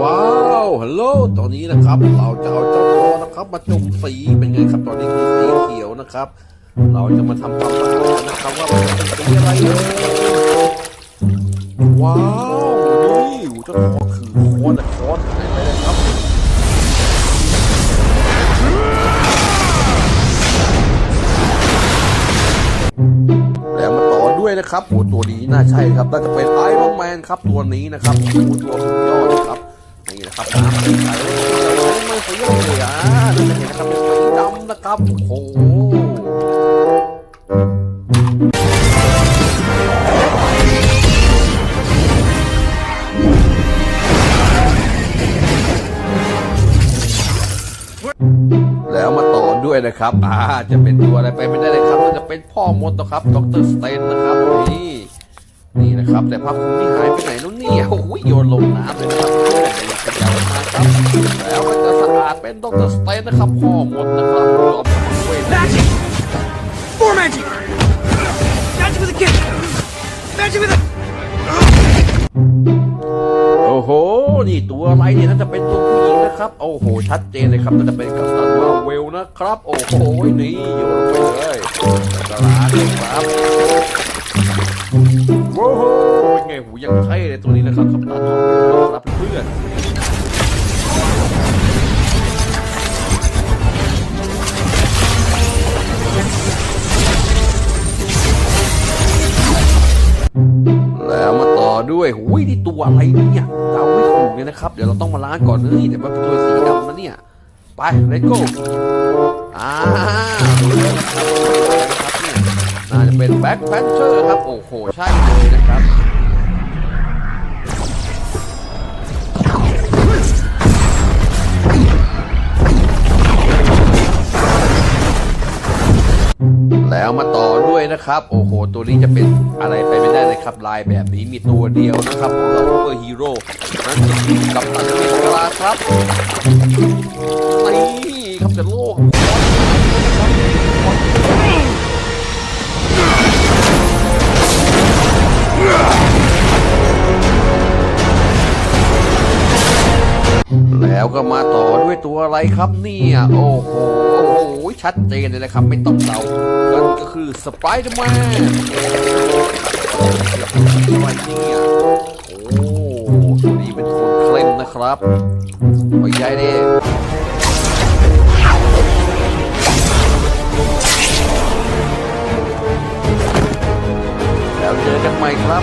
ว้าวฮัลโหลตอนนี้นะครับ เราจะเอาเจ้าทอนะครับมาจุ่มสีเป็นไงครับตอนนี้คือสีเขียวนะครับ เราจะมาทำความสะอาดนะครับว่ามันเป็นสีอะไรเอ่ยว้าวนี่เจ้าทอคือคนนะคนไหนไปเลยครับแล้วมาต่อด้วยนะครับโอ้ตัวนี้น่าใช่ครับน่าจะเป็นไอ แมนครับตัวนี้นะครับโอ้ตัวสุดยอดนะครับนี่นะครับน้ำเป็นไอรอนแมนสีอะไรเลยอะเราจะเห็นนะครับเป็นสีดำนะครับโอ้โหแล้วมาต่อด้วยนะครับอ่าจะเป็นตัวอะไรไปไม่ได้เลยครับน่าจะเป็นพ่อมดนะครับดรสเตนนะครับนี่ ครับ แต่ผ้าคลุมนี่หายไปไหนแล้วเนี่ยโอ้โหโยนลงน้ำเลยนะครับขยับออกมาครับแล้วก็จะสะอาดเป็นดรสเตนนะครับพ่อมดนะครับยอมสมัครเวท Magic! More magic! Magic with a kick! Magic with a... โอ้โห นี่ตัวอะไรเนี่ยน่าจะเป็นตัวผู้หญิงนะครับ โอ้โห ชัดเจนเลยครับน่าจะเป็นกัปตันมาเวลนะครับ โอ้โห นี่โยนลงไปเลยสลาดเลยครับโอ้โหเป็นไง หูยังเท่เลยตัวนี้นะครับกัปตันมาลนะครับเพื่อนแล้วมาต่อด้วยหุยนี่ตัวอะไรเนี่ยเดาไม่ถูกเลยนะครับ เดี๋ยวเราต้องมาล้างก่อนเลยแต่ว่าเป็นตัวสีดำนะเนี่ย ไป let's go อ่าดูเลยนะครับเนี่ยน่าจะเป็นแบ็คแพนเ e อร์ครับ โอ้โห ใช่เลยนะครับ ด้วยนะครับ โอ้โห ตัวนี้จะเป็นอะไรไปไม่ได้เลยครับ ลายแบบนี้มีตัวเดียวนะครับของเราซูเปอร์ฮีโร่นั่นก็คือกัปตันเมริกาครับนี่ครับจะโลกแล้วก็มาต่อด้วยตัวอะไรครับเนี่ย โอ้โห ชัดเจนเลยนะครับ ไม่ต้องเดานั่นก็คือสไปเดอร์แมนโอ้ตัวนี้เป็นคนเคลมนะครับไม่ใหญ่เด้แล้วเจอกันใหม่ครับ